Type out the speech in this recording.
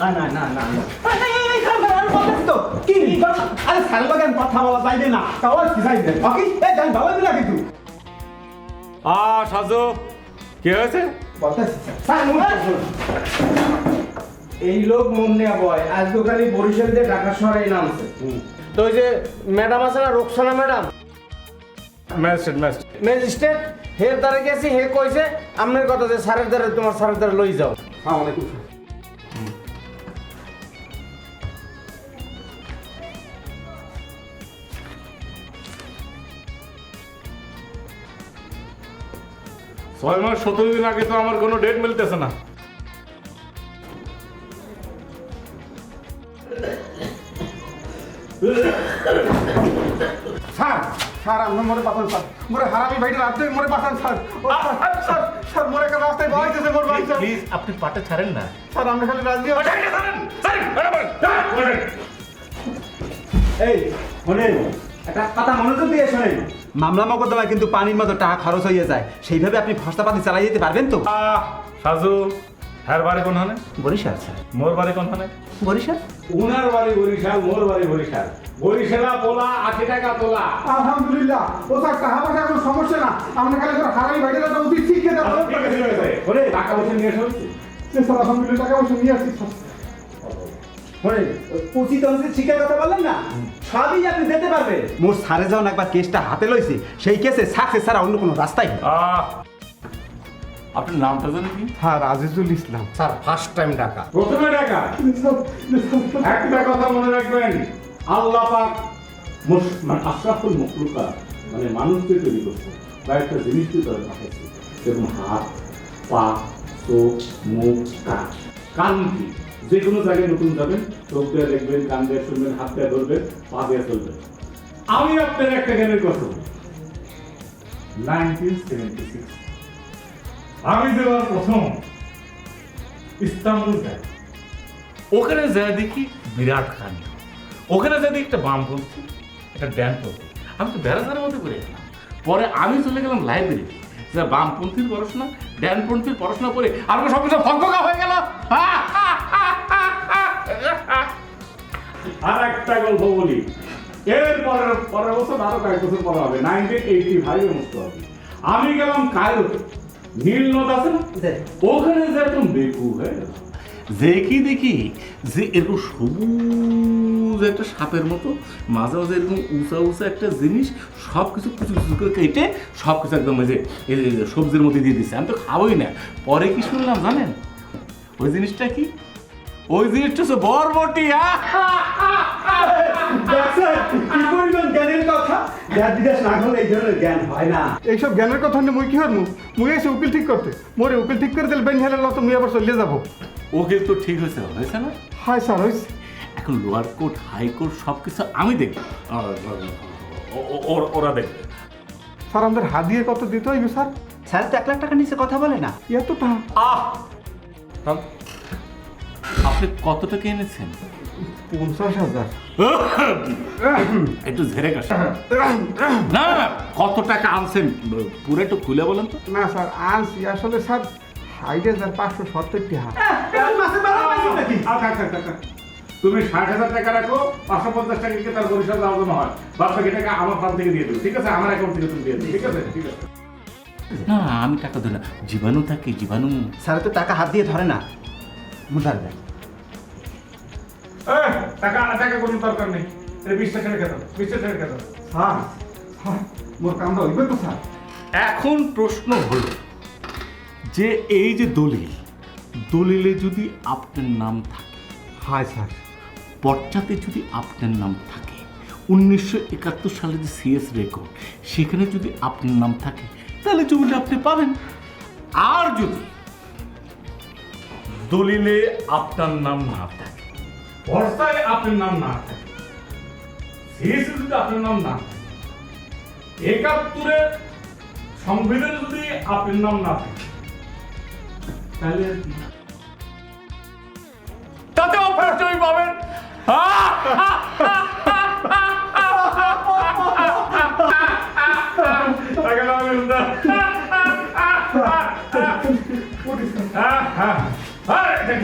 না না না না। কি কথা? বলা যাইবে না তাও আর কি যাইবে? ওকে এই জান বাবা দিলা কিন্তু। আ সাজু কি হয়েছে? এই লোক মন নেয়া বয় আজ দোকানে বরিশাল দিয়ে ঢাকা শহরে নামছে। তো ওই যে ম্যাডাম আছে না Roksana madam? Magistrate magistrate. Magistrate হের দ্বারে গেছি হে কইছে আপনার কথা যে স্যারের দ্বারে তোমার স্যারের দ্বারে লই যাও। আসসালামু আলাইকুম ছয় মাস সতেরো দিন আগে তো আমার কোনো ডেট মিলতেছে না। স্যার স্যার আপনি মরে বাঁচান স্যার। মরে হারামি ভাইটা রাত্রে মরে বাঁচান স্যার। স্যার, একটা রাস্তায় মোর ভাই স্যার। প্লিজ আপনি পাটে ছাড়েন না। স্যার আমরা খালি রাজি এই শোনেন একটা কথা মনোযোগ দিয়ে শোনেন। মামলা মকদ্দমায় কিন্তু পানির মতো টাকা খরচ হয়ে যায়। সেইভাবে আপনি ফসলাপাতি চালাই যেতে পারবেন তো? সাজু হ্যার বাড়ি কোন হানে? বরিশাল স্যার। মোর বাড়ি কোন হানে? বরিশাল? উনার বাড়ি বরিশাল মোর বাড়ি বরিশাল। বরিশালা পোলা আশি টাকা তোলা। আলহামদুলিল্লাহ ও স্যার পয়সা কোনো সমস্যা না। আমরা খালি হারামি ভাইটা একটা উচিত ঠিক আছে টাকা পয়সা নিয়ে হচ্ছে স্যার আলহামদুলিল্লাহ টাকা পয়সা নিয়ে আসছি শোনেন ওই উচিত অনুচিত শিক্ষার কথা বললেন না? সবই আপনি দিতে পারবে মোর সারে যখন একবার কেসটা হাতে লইছে সেই কেসে সাকসেস ছাড়া অন্য কোনো রাস্তাই নেই। আহ, আপনার নামটা জানেন কি? Sir Azizul Islam. Sir first time ডাকা প্রথমে টাকা একটা কথা মনে রাখবেন আল্লাহ পাক মুস- মানে আশরাফুল মখলুকা মানে মানুষকে তৈরি করছে কয়েকটা জিনিস দিয়ে তৈরি পাঠাচ্ছে যেরকম হাত পা চোখ মুখ কান। কান কি? যে কোনো জায়গায় নতুন যাবেন, চোখ দিয়ে দেখবেন, কান দিয়ে শুনবেন, হাত দিয়ে ধরবেন, পা দিয়ে চলবেন আমি আপনার একটা জ্ঞানের কথা আমি প্রথম ইস্তাম্বুল যাই। ওখানে যায় দেখি বিরাট খান। ওখানে দেখি একটা বামপন্থী একটা আমি তো মধ্যে করে পরে আমি চলে গেলাম লাইব্রেরি। যা বামপন্থীর পড়াশোনা ড্যানপন্থীর পড়াশোনা করে আমার সব কিছু হয়ে গেল। আর একটা গল্প বলি। এর পরের পরের বছর আরও কয়েক বছর পরে হবে। নাইনটিন এইটি ফাইভের মতো হবে। আমি গেলাম কায়রোতে। নীল নদ আছে না? ওখানে যে একদম বেকু হয়ে গেল দেখি দেখি যে এরকম সবুজ একটা সাপের মতো মাঝে মাঝে এরকম উঁচা উঁচা একটা জিনিস সব কিছু কিছু কিছু করে কেটে সব কিছু একদম ওই যে সবজির মধ্যে দিয়ে দিচ্ছে আমি তো খাবোই না। পরে কি শুনলাম জানেন? ওই জিনিসটা কি? ওই জিনিসটা হচ্ছে বরবটি আহ! দেখছেন কি পরিমাণ জ্ঞানের কথা? যার বিদেশ না করলে এই ধরনের জ্ঞান হয় না। এইসব জ্ঞানের কথা নিয়ে মুই কি হর মুই এসে উকিল ঠিক করতে। মোরে উকিল ঠিক করে দিলে বেন হেলে লত মুই আবার চলে যাব। ওকে তো ঠিক হয়েছে হয়েছে না? হাই স্যার হয়েছে। এখন লোয়ার কোর্ট হাই কোর্ট সব কিছু আমি দেখব। ও- ও- ওর- ওরা দেখবে। স্যার আমাদের হাদিয়ে কত দিতে হইবে স্যার? স্যার তো এক লাখ টাকা নিচে কথা বলে না। এতটা আহ! আপনি কত টাকা এনেছেন? পঞ্চাশ হাজার। একটু ঝেড়ে কাশে না না, কত টাকা আনছেন? পুরো একটু খুলে বলেন তো। না স্যার আনছি। আসলে স্যার ষাট হাজার পাঁচশো সত্তর টাকা মাসে বারো পাইছেন নাকি? আচ্ছা, আচ্ছা। তুমি ষাট হাজার টাকা রাখো পাঁচশো পঞ্চাশ টাকা কি তার দেওয়ার জন্য হয়। বাকি টাকা আমার ফান্ড থেকে দিয়ে দেবো ঠিক আছে? আমার অ্যাকাউন্ট থেকে তুমি দিয়ে দেবে ঠিক আছে? ঠিক আছে। না আমি টাকা দিই না। জীবাণু থাকে জীবাণু। স্যার তো টাকা হাত দিয়ে ধরে না। মুদার দেয়। এ, টাকা টাকা কোনো দরকার নেই। এই বিশটা ছেড়ে খেতে বিশটা ছেড়ে খেতে স্যার স্যার মোর কামটা হইবে তো স্যার। এখন প্রশ্ন হলো যে এই যে দলিল দলিলে যদি আপনার নাম থাকে হাই স্যার। পর্চাতে যদি আপনার নাম থাকে উনিশশো একাত্তর সালে যে সিএস রেকর্ড সেখানে যদি আপনার নাম থাকে তাহলে জমিটা আপনি পাবেন। আর যদি দলিলে আপনার নাম না থাকে ভরসায় আপনার নাম না সিএসি আপনার নাম না থাকে একাত্তরের সংবিধানে যদি আপনার নাম না তাহলে? তাতেও জমি পাবেন। হ্যাঁ হ্যাঁ। হ্যাঁ দেখ